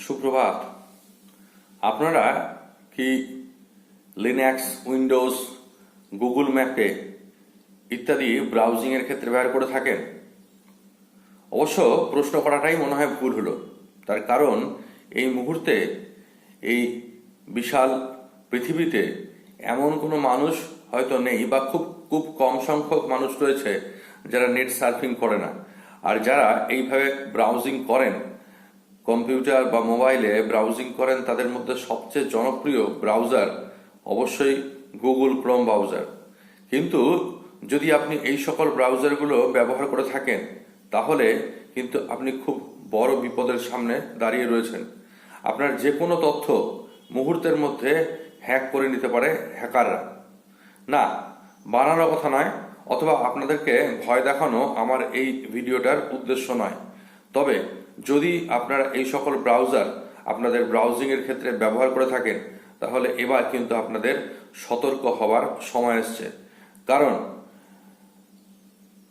সুপ্রভাত। আপনারা কি লিনাক্স উইন্ডোজ গুগল ম্যাপে ইত্যাদি ব্রাউজিংয়ের ক্ষেত্রে ব্যবহার করে থাকেন? অবশ্য প্রশ্ন করাটাই মনে হয় ভুল হলো। তার কারণ, এই মুহূর্তে এই বিশাল পৃথিবীতে এমন কোনো মানুষ হয়তো নেই বা খুব খুব কম সংখ্যক মানুষ রয়েছে যারা নেট সার্ফিং করে না। আর যারা এইভাবে ব্রাউজিং করেন কম্পিউটার বা মোবাইলে ব্রাউজিং করেন তাদের মধ্যে সবচেয়ে জনপ্রিয় ব্রাউজার অবশ্যই গুগল ক্রোম ব্রাউজার। কিন্তু যদি আপনি এই সকল ব্রাউজারগুলো ব্যবহার করে থাকেন, তাহলে কিন্তু আপনি খুব বড় বিপদের সামনে দাঁড়িয়ে রয়েছেন। আপনার যে কোনো তথ্য মুহূর্তের মধ্যে হ্যাক করে নিতে পারে হ্যাকাররা। না বানানো কথা নয়, অথবা আপনাদেরকে ভয় দেখানো আমার এই ভিডিওটার উদ্দেশ্য নয়। তবে যদি আপনারা এই সকল ব্রাউজার আপনাদের ব্রাউজিংয়ের ক্ষেত্রে ব্যবহার করে থাকেন, তাহলে এবার কিন্তু আপনাদের সতর্ক হওয়ার সময় এসছে। কারণ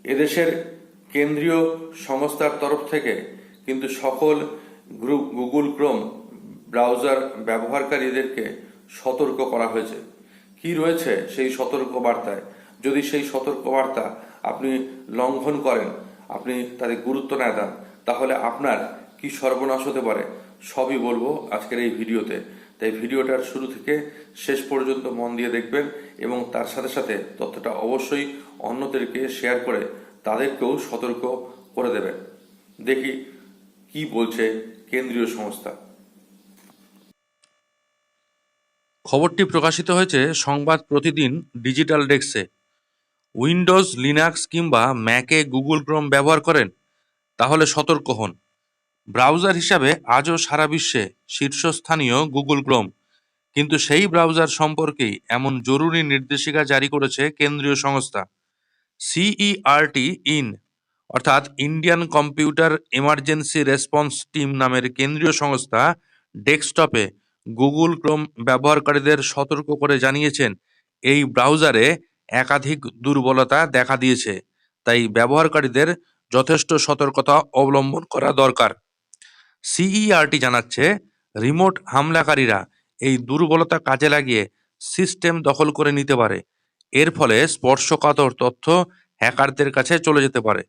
এদেশের কেন্দ্রীয় সংস্থার তরফ থেকে কিন্তু সকল গ্রুপ গুগল ক্রোম ব্রাউজার ব্যবহারকারীদেরকে সতর্ক করা হয়েছে। কি রয়েছে সেই সতর্ক বার্তায়? যদি সেই সতর্ক বার্তা আপনি লঙ্ঘন করেন, আপনি তাদের গুরুত্ব না দেন তাহলে আপনার কি সর্বনাশ হতে পারে? সবই বলব আজকের এই ভিডিওতে। তাই ভিডিওটার শুরু থেকে শেষ পর্যন্ত মন দিয়ে দেখবেন এবং তার সাথে সাথে তথ্যটা অবশ্যই অন্যদেরকে শেয়ার করে তাদেরকেও সতর্ক করে দেবেন। দেখি কি বলছে কেন্দ্রীয় সংস্থা। খবরটি প্রকাশিত হয়েছে সংবাদ প্রতিদিন ডিজিটাল ডেস্কে। উইন্ডোজ, লিনাক্স কিংবা ম্যাকে, গুগল ক্রোম ব্যবহার করেন তাহলে সতর্ক হন। ব্রাউজার হিসাবে আজও সারা বিশ্বে শীর্ষস্থানীয় গুগল ক্রোম। কিন্তু সেই ব্রাউজার সম্পর্কেই এমন জরুরি নির্দেশিকা জারি করেছে কেন্দ্রীয় সংস্থা। সিইআরটি ইন, অর্থাৎ Indian computer emergency response team নামের কেন্দ্রীয় সংস্থা ডেস্কটপে গুগল ক্রোম ব্যবহারকারীদের সতর্ক করে জানিয়েছেন, এই ব্রাউজারে একাধিক দুর্বলতা দেখা দিয়েছে। তাই ব্যবহারকারীদের যথেষ্ট সতর্কতা অবলম্বন করা দরকার। সিইআরটি জানাচ্ছে, রিমোট হামলাকারীরা এই দুর্বলতা কাজে লাগিয়ে সিস্টেম দখল করে নিতে পারে। এর ফলে স্পর্শকাতর তথ্য হ্যাকারদের কাছে চলে যেতে পারে।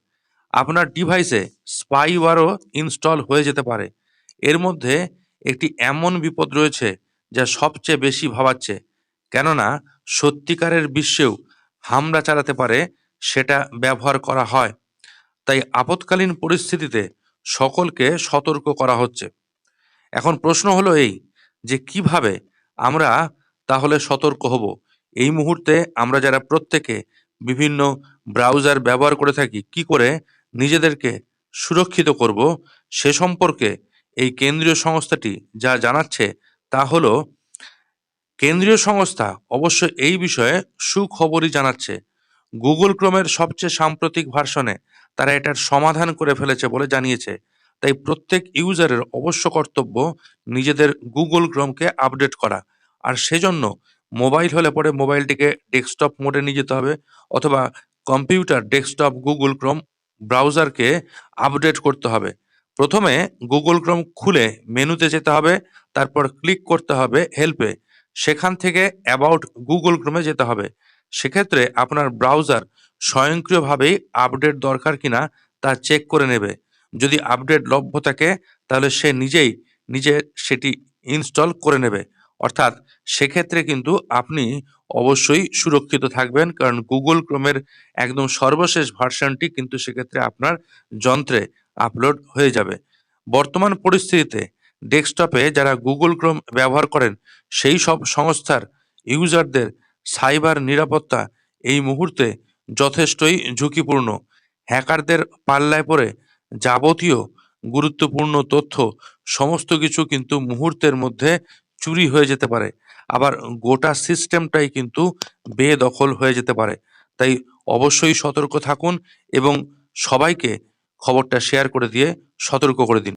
আপনার ডিভাইসে স্পাইওয়ারও ইনস্টল হয়ে যেতে পারে। এর মধ্যে একটি এমন বিপদ রয়েছে যা সবচেয়ে বেশি ভাবাচ্ছে। কেননা, সত্যিকারের বিশ্বেও হামলা চালাতে পারে, সেটা ব্যবহার করা হয়। তাই আপৎকালীন পরিস্থিতিতে সকলকে সতর্ক করা হচ্ছে। এখন প্রশ্ন হলো এই যে কীভাবে আমরা তাহলে সতর্ক হব? এই মুহূর্তে আমরা যারা প্রত্যেকে বিভিন্ন ব্রাউজার ব্যবহার করে থাকি, কি করে নিজেদেরকে সুরক্ষিত করব সে সম্পর্কে এই কেন্দ্রীয় সংস্থাটি যা জানাচ্ছে তা হলো, কেন্দ্রীয় সংস্থা অবশ্য এই বিষয়ে সুখবরই জানাচ্ছে গুগল ক্রোমের সবচেয়ে সাম্প্রতিক ভার্সনে তারা এটার সমাধান করে ফেলেছে বলে জানিয়েছে। তাই প্রত্যেক ইউজারের অবশ্য কর্তব্য নিজেদের গুগল ক্রোমকে আপডেট করা। আর সেজন্য মোবাইল হলে পরে মোবাইলটিকে ডেস্কটপ মোডে নিয়ে যেতে হবে অথবা কম্পিউটার ডেস্কটপ গুগল ক্রোম ব্রাউজারকে আপডেট করতে হবে। প্রথমে গুগল ক্রোম খুলে মেনুতে যেতে হবে, তারপর ক্লিক করতে হবে হেল্পে। সেখান থেকে অ্যাবাউট গুগল ক্রোমে যেতে হবে। সেক্ষেত্রে আপনার ব্রাউজার স্বয়ংক্রিয়ভাবেই আপডেট দরকার কিনা তা চেক করে নেবে। যদি আপডেট লভ্য থাকে, তাহলে সে নিজেই, নিজে সেটি ইনস্টল করে নেবে। অর্থাৎ সেক্ষেত্রে কিন্তু আপনি অবশ্যই সুরক্ষিত থাকবেন, কারণ গুগল ক্রোমের একদম সর্বশেষ ভার্সনটি কিন্তু সেক্ষেত্রে আপনার যন্ত্রে আপলোড হয়ে যাবে। বর্তমান পরিস্থিতিতে ডেস্কটপে যারা গুগল ক্রোম ব্যবহার করেন, সেই সব সংস্থার ইউজারদের সাইবার নিরাপত্তা এই মুহূর্তে যথেষ্টই ঝুঁকিপূর্ণ। হ্যাকারদের পাল্লায় পড়ে যাবতীয় গুরুত্বপূর্ণ তথ্য, সমস্ত কিছু কিন্তু মুহূর্তের মধ্যে চুরি হয়ে যেতে পারে। আবার গোটা সিস্টেমটাই কিন্তু বেদখল হয়ে যেতে পারে। তাই অবশ্যই সতর্ক থাকুন এবং সবাইকে খবরটা শেয়ার করে দিয়ে সতর্ক করে দিন।